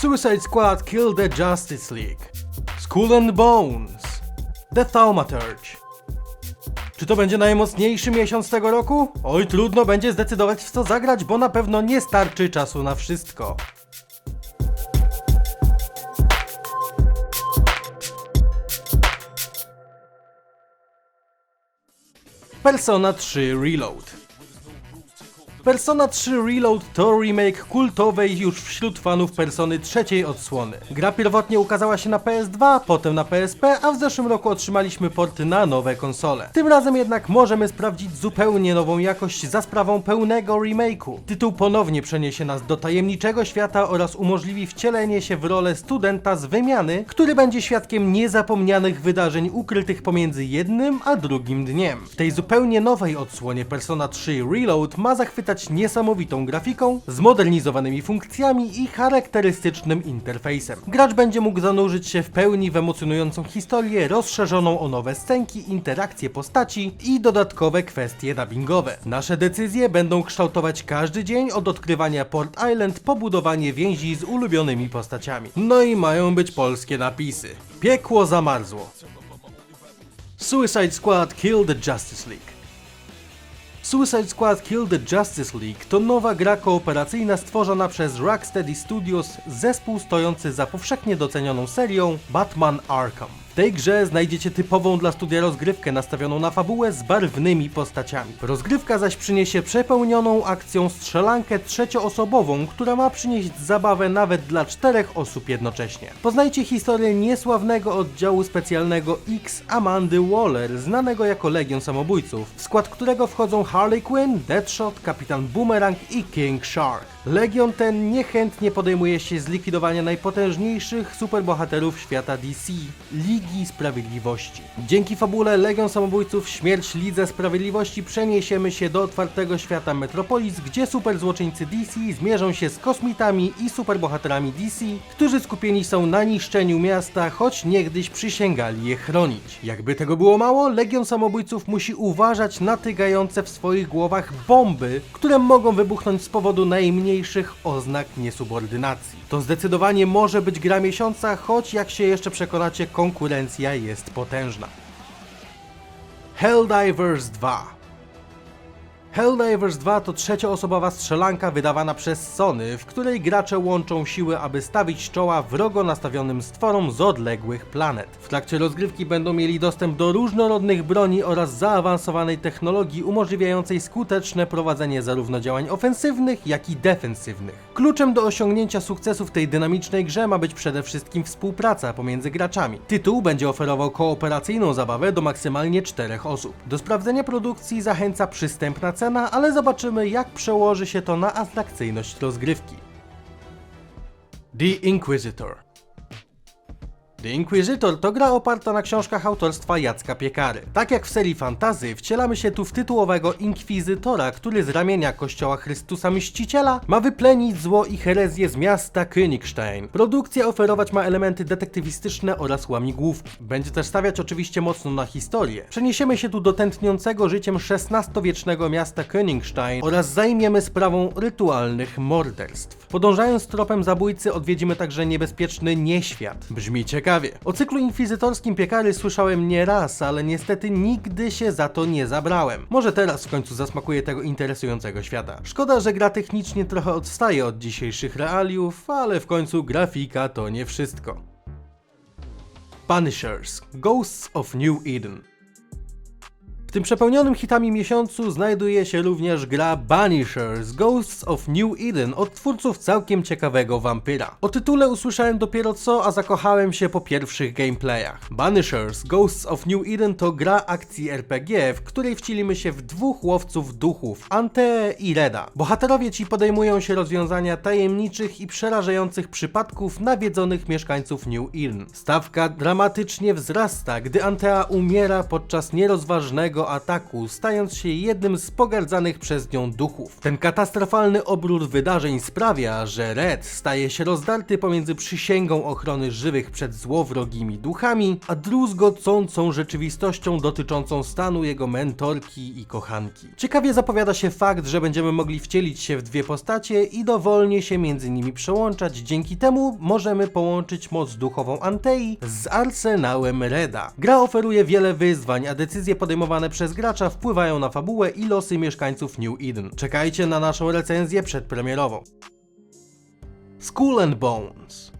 Suicide Squad Kill the Justice League, Skull and Bones, The Thaumaturge. Czy to będzie najmocniejszy miesiąc tego roku? Oj, trudno będzie zdecydować w co zagrać, bo na pewno nie starczy czasu na wszystko. Persona 3 Reload. Persona 3 Reload to remake kultowej już wśród fanów Persony trzeciej odsłony. Gra pierwotnie ukazała się na PS2, potem na PSP, a w zeszłym roku otrzymaliśmy porty na nowe konsole. Tym razem jednak możemy sprawdzić zupełnie nową jakość za sprawą pełnego remake'u. Tytuł ponownie przeniesie nas do tajemniczego świata oraz umożliwi wcielenie się w rolę studenta z wymiany, który będzie świadkiem niezapomnianych wydarzeń ukrytych pomiędzy jednym a drugim dniem. W tej zupełnie nowej odsłonie Persona 3 Reload ma zachwytać niesamowitą grafiką, zmodernizowanymi funkcjami i charakterystycznym interfejsem. Gracz będzie mógł zanurzyć się w pełni w emocjonującą historię, rozszerzoną o nowe scenki, interakcje postaci i dodatkowe kwestie dubbingowe. Nasze decyzje będą kształtować każdy dzień od odkrywania Port Island po budowanie więzi z ulubionymi postaciami. No i mają być polskie napisy. Piekło zamarzło. Suicide Squad Kill the Justice League. Suicide Squad Kill the Justice League to nowa gra kooperacyjna stworzona przez Rocksteady Studios, zespół stojący za powszechnie docenioną serią Batman Arkham. Tej grze znajdziecie typową dla studia rozgrywkę nastawioną na fabułę z barwnymi postaciami. Rozgrywka zaś przyniesie przepełnioną akcją strzelankę trzecioosobową, która ma przynieść zabawę nawet dla czterech osób jednocześnie. Poznajcie historię niesławnego oddziału specjalnego X Amandy Waller, znanego jako Legion Samobójców, w skład którego wchodzą Harley Quinn, Deadshot, Kapitan Boomerang i King Shark. Legion ten niechętnie podejmuje się zlikwidowania najpotężniejszych superbohaterów świata DC, Ligi Sprawiedliwości. Dzięki fabule Legion Samobójców Śmierć Lidze Sprawiedliwości przeniesiemy się do otwartego świata Metropolis, gdzie superzłoczyńcy DC zmierzą się z kosmitami i superbohaterami DC, którzy skupieni są na niszczeniu miasta, choć niegdyś przysięgali je chronić. Jakby tego było mało, Legion Samobójców musi uważać na tygające w swoich głowach bomby, które mogą wybuchnąć z powodu najmniejszych oznak niesubordynacji. To zdecydowanie może być gra miesiąca, choć jak się jeszcze przekonacie, konkurencja jest potężna. Helldivers 2 Helldivers 2 to trzecioosobowa strzelanka wydawana przez Sony, w której gracze łączą siły, aby stawić czoła wrogo nastawionym stworom z odległych planet. W trakcie rozgrywki będą mieli dostęp do różnorodnych broni oraz zaawansowanej technologii umożliwiającej skuteczne prowadzenie zarówno działań ofensywnych, jak i defensywnych. Kluczem do osiągnięcia sukcesu w tej dynamicznej grze ma być przede wszystkim współpraca pomiędzy graczami. Tytuł będzie oferował kooperacyjną zabawę do maksymalnie czterech osób. Do sprawdzenia produkcji zachęca przystępna cena, ale zobaczymy jak przełoży się to na atrakcyjność rozgrywki. The Inquisitor The Inquisitor to gra oparta na książkach autorstwa Jacka Piekary. Tak jak w serii fantazy, wcielamy się tu w tytułowego Inkwizytora, który z ramienia kościoła Chrystusa Mściciela ma wyplenić zło i herezję z miasta Königstein. Produkcja oferować ma elementy detektywistyczne oraz łamigłówki. Będzie też stawiać oczywiście mocno na historię. Przeniesiemy się tu do tętniącego życiem XVI-wiecznego miasta Königstein oraz zajmiemy sprawą rytualnych morderstw. Podążając tropem zabójcy odwiedzimy także niebezpieczny nieświat. Brzmi ciekawie. O cyklu inkwizytorskim piekary słyszałem nie raz, ale niestety nigdy się za to nie zabrałem. Może teraz w końcu zasmakuję tego interesującego świata. Szkoda, że gra technicznie trochę odstaje od dzisiejszych realiów, ale w końcu grafika to nie wszystko. Punishers Ghosts of New Eden w tym przepełnionym hitami miesiącu znajduje się również gra Banishers Ghosts of New Eden od twórców całkiem ciekawego wampyra. O tytule usłyszałem dopiero co, a zakochałem się po pierwszych gameplayach. Banishers Ghosts of New Eden to gra akcji RPG, w której wcielimy się w dwóch łowców duchów, Ante i Reda. Bohaterowie ci podejmują się rozwiązania tajemniczych i przerażających przypadków nawiedzonych mieszkańców New Eden. Stawka dramatycznie wzrasta, gdy Antea umiera podczas nierozważnego ataku, stając się jednym z pogardzanych przez nią duchów. Ten katastrofalny obrót wydarzeń sprawia, że Red staje się rozdarty pomiędzy przysięgą ochrony żywych przed złowrogimi duchami, a druzgocącą rzeczywistością dotyczącą stanu jego mentorki i kochanki. Ciekawie zapowiada się fakt, że będziemy mogli wcielić się w dwie postacie i dowolnie się między nimi przełączać. Dzięki temu możemy połączyć moc duchową Antei z arsenałem Reda. Gra oferuje wiele wyzwań, a decyzje podejmowane przez gracza wpływają na fabułę i losy mieszkańców New Eden. Czekajcie na naszą recenzję przedpremierową. Skull and Bones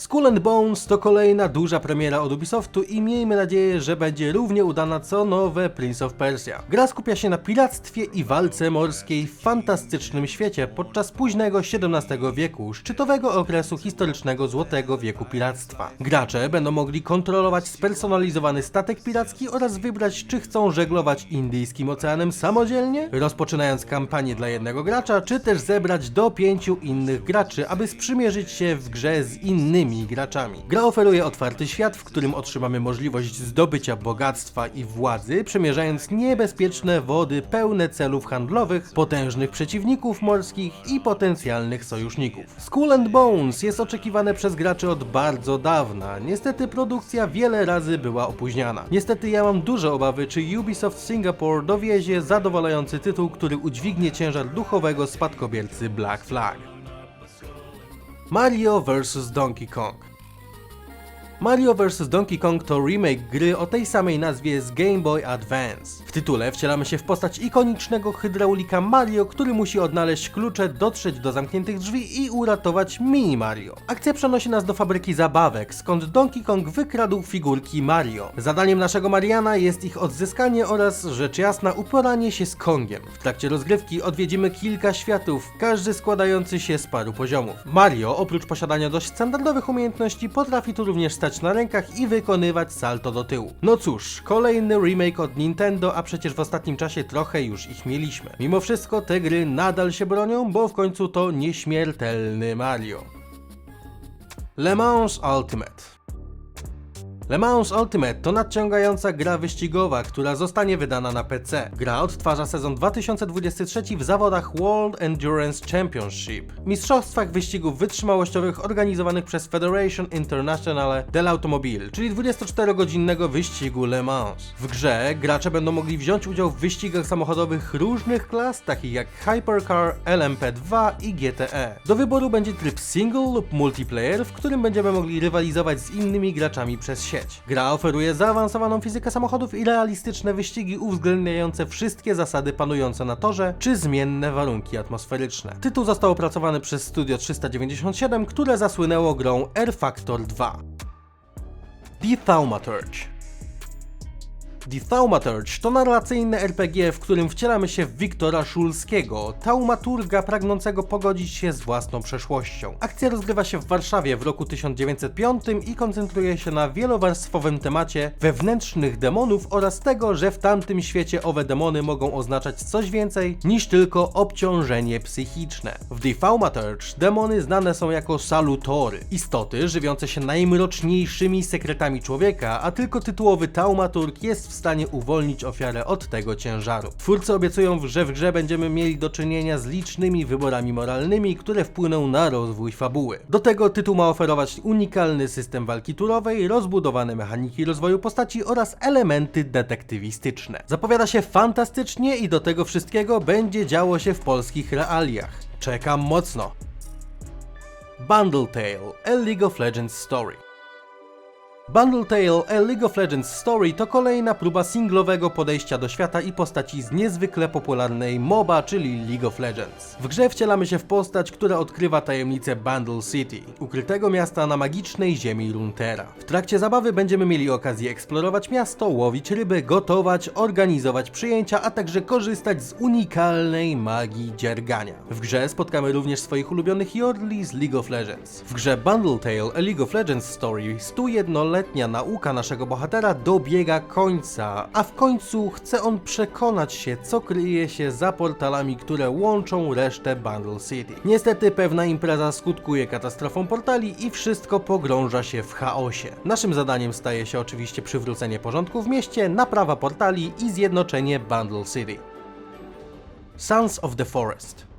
Skull and Bones to kolejna duża premiera od Ubisoftu i miejmy nadzieję, że będzie równie udana co nowe Prince of Persia. Gra skupia się na piractwie i walce morskiej w fantastycznym świecie podczas późnego XVII wieku, szczytowego okresu historycznego Złotego Wieku Piractwa. Gracze będą mogli kontrolować spersonalizowany statek piracki oraz wybrać, czy chcą żeglować Indyjskim Oceanem samodzielnie, rozpoczynając kampanię dla jednego gracza, czy też zebrać do pięciu innych graczy, aby sprzymierzyć się w grze z innymi graczami. Gra oferuje otwarty świat, w którym otrzymamy możliwość zdobycia bogactwa i władzy, przemierzając niebezpieczne wody pełne celów handlowych, potężnych przeciwników morskich i potencjalnych sojuszników. Skull and Bones jest oczekiwane przez graczy od bardzo dawna. Niestety produkcja wiele razy była opóźniana. Niestety ja mam duże obawy, czy Ubisoft Singapore dowiezie zadowalający tytuł, który udźwignie ciężar duchowego spadkobiercy Black Flag. Mario vs Donkey Kong Mario vs Donkey Kong to remake gry o tej samej nazwie z Game Boy Advance. W tytule wcielamy się w postać ikonicznego hydraulika Mario, który musi odnaleźć klucze, dotrzeć do zamkniętych drzwi i uratować Mini Mario. Akcja przenosi nas do fabryki zabawek, skąd Donkey Kong wykradł figurki Mario. Zadaniem naszego Mariana jest ich odzyskanie oraz, rzecz jasna, uporanie się z Kongiem. W trakcie rozgrywki odwiedzimy kilka światów, każdy składający się z paru poziomów. Mario, oprócz posiadania dość standardowych umiejętności, potrafi tu również stać na rękach i wykonywać salto do tyłu. No cóż, kolejny remake od Nintendo, a przecież w ostatnim czasie trochę już ich mieliśmy. Mimo wszystko te gry nadal się bronią, bo w końcu to nieśmiertelny Mario. Le Mans Ultimate Le Mans Ultimate to nadciągająca gra wyścigowa, która zostanie wydana na PC. Gra odtwarza sezon 2023 w zawodach World Endurance Championship, mistrzostwach wyścigów wytrzymałościowych organizowanych przez Federation Internationale dell'Automobile, czyli 24-godzinnego wyścigu Le Mans. W grze gracze będą mogli wziąć udział w wyścigach samochodowych różnych klas, takich jak Hypercar, LMP2 i GTE. Do wyboru będzie tryb single lub multiplayer, w którym będziemy mogli rywalizować z innymi graczami przez sieć. Gra oferuje zaawansowaną fizykę samochodów i realistyczne wyścigi uwzględniające wszystkie zasady panujące na torze, czy zmienne warunki atmosferyczne. Tytuł został opracowany przez Studio 397, które zasłynęło grą R Factor 2. The Thaumaturge The Thaumaturge to narracyjne RPG, w którym wcielamy się w Wiktora Szulskiego, taumaturga pragnącego pogodzić się z własną przeszłością. Akcja rozgrywa się w Warszawie w roku 1905 i koncentruje się na wielowarstwowym temacie wewnętrznych demonów oraz tego, że w tamtym świecie owe demony mogą oznaczać coś więcej niż tylko obciążenie psychiczne. W The Thaumaturge demony znane są jako salutory, istoty żywiące się najmroczniejszymi sekretami człowieka, a tylko tytułowy taumaturg jest w stanie uwolnić ofiarę od tego ciężaru. Twórcy obiecują, że w grze będziemy mieli do czynienia z licznymi wyborami moralnymi, które wpłyną na rozwój fabuły. Do tego tytuł ma oferować unikalny system walki turowej, rozbudowane mechaniki rozwoju postaci oraz elementy detektywistyczne. Zapowiada się fantastycznie i do tego wszystkiego będzie działo się w polskich realiach. Czekam mocno. Bundle Tale, a League of Legends Story. Bundle Tale A League of Legends Story to kolejna próba singlowego podejścia do świata i postaci z niezwykle popularnej MOBA, czyli League of Legends. W grze wcielamy się w postać, która odkrywa tajemnicę Bundle City, ukrytego miasta na magicznej ziemi Runeterra. W trakcie zabawy będziemy mieli okazję eksplorować miasto, łowić ryby, gotować, organizować przyjęcia, a także korzystać z unikalnej magii dziergania. W grze spotkamy również swoich ulubionych Yordli z League of Legends. W grze Bundle Tale A League of Legends Story 101 letni wieloletnia nauka naszego bohatera dobiega końca, a w końcu chce on przekonać się, co kryje się za portalami, które łączą resztę Bundle City. Niestety pewna impreza skutkuje katastrofą portali i wszystko pogrąża się w chaosie. Naszym zadaniem staje się oczywiście przywrócenie porządku w mieście, naprawa portali i zjednoczenie Bundle City. Sons of the Forest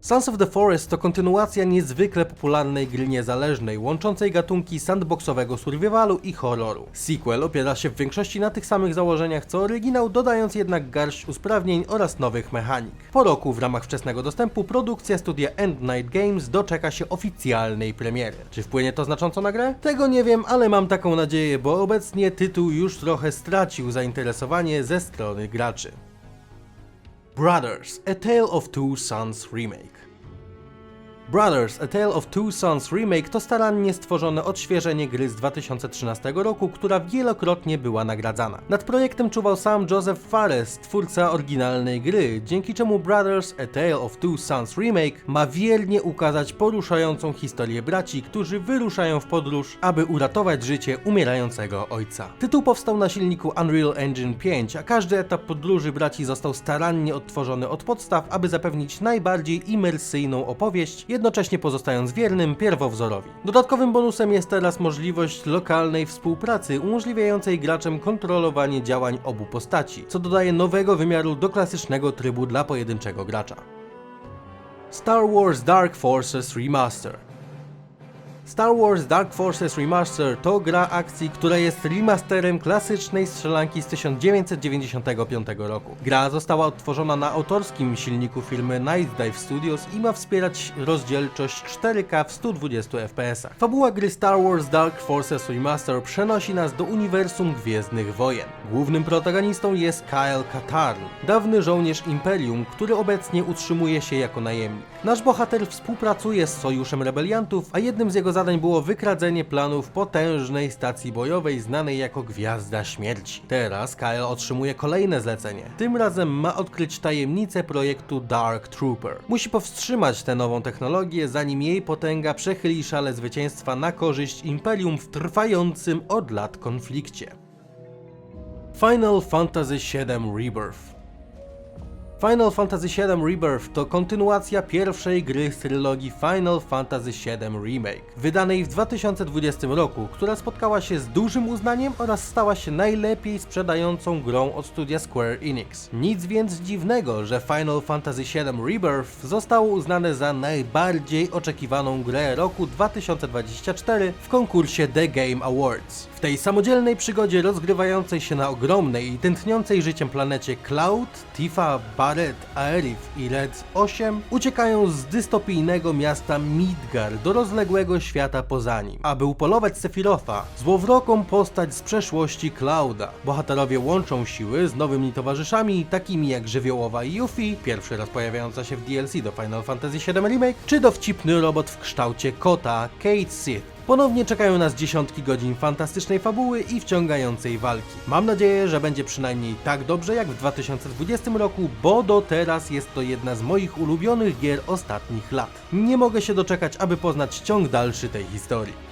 Sons of the Forest to kontynuacja niezwykle popularnej gry niezależnej, łączącej gatunki sandboxowego survivalu i horroru. Sequel opiera się w większości na tych samych założeniach co oryginał, dodając jednak garść usprawnień oraz nowych mechanik. Po roku w ramach wczesnego dostępu produkcja studia End Night Games doczeka się oficjalnej premiery. Czy wpłynie to znacząco na grę? Tego nie wiem, ale mam taką nadzieję, bo obecnie tytuł już trochę stracił zainteresowanie ze strony graczy. Brothers, A Tale of Two Sons Remake. Brothers, A Tale of Two Sons Remake to starannie stworzone odświeżenie gry z 2013 roku, która wielokrotnie była nagradzana. Nad projektem czuwał sam Joseph Fares, twórca oryginalnej gry, dzięki czemu Brothers, A Tale of Two Sons Remake ma wiernie ukazać poruszającą historię braci, którzy wyruszają w podróż, aby uratować życie umierającego ojca. Tytuł powstał na silniku Unreal Engine 5, a każdy etap podróży braci został starannie odtworzony od podstaw, aby zapewnić najbardziej imersyjną opowieść, jednocześnie pozostając wiernym pierwowzorowi. Dodatkowym bonusem jest teraz możliwość lokalnej współpracy, umożliwiającej graczom kontrolowanie działań obu postaci, co dodaje nowego wymiaru do klasycznego trybu dla pojedynczego gracza. Star Wars Dark Forces Remaster Star Wars Dark Forces Remaster to gra akcji, która jest remasterem klasycznej strzelanki z 1995 roku. Gra została odtworzona na autorskim silniku firmy Night Dive Studios i ma wspierać rozdzielczość 4K w 120 fps. Fabuła gry Star Wars Dark Forces Remaster przenosi nas do uniwersum Gwiezdnych Wojen. Głównym protagonistą jest Kyle Katarn, dawny żołnierz Imperium, który obecnie utrzymuje się jako najemnik. Nasz bohater współpracuje z sojuszem rebeliantów, a jednym z jego zadań było wykradzenie planów potężnej stacji bojowej znanej jako Gwiazda Śmierci. Teraz Kyle otrzymuje kolejne zlecenie. Tym razem ma odkryć tajemnicę projektu Dark Trooper. Musi powstrzymać tę nową technologię, zanim jej potęga przechyli szale zwycięstwa na korzyść Imperium w trwającym od lat konflikcie. Final Fantasy VII Rebirth Final Fantasy VII Rebirth to kontynuacja pierwszej gry z trylogii Final Fantasy VII Remake, wydanej w 2020 roku, która spotkała się z dużym uznaniem oraz stała się najlepiej sprzedającą grą od studia Square Enix. Nic więc dziwnego, że Final Fantasy VII Rebirth zostało uznane za najbardziej oczekiwaną grę roku 2024 w konkursie The Game Awards. W tej samodzielnej przygodzie rozgrywającej się na ogromnej i tętniącej życiem planecie Cloud, Tifa, Barret, Aerith i Red 8 uciekają z dystopijnego miasta Midgar do rozległego świata poza nim, aby upolować Sephiroth'a, złowroką postać z przeszłości Clouda. Bohaterowie łączą siły z nowymi towarzyszami, takimi jak żywiołowa Yuffie, pierwszy raz pojawiająca się w DLC do Final Fantasy VII Remake, czy dowcipny robot w kształcie kota, Kate Sith. Ponownie czekają nas dziesiątki godzin fantastycznej fabuły i wciągającej walki. Mam nadzieję, że będzie przynajmniej tak dobrze jak w 2020 roku, bo do teraz jest to jedna z moich ulubionych gier ostatnich lat. Nie mogę się doczekać, aby poznać ciąg dalszy tej historii.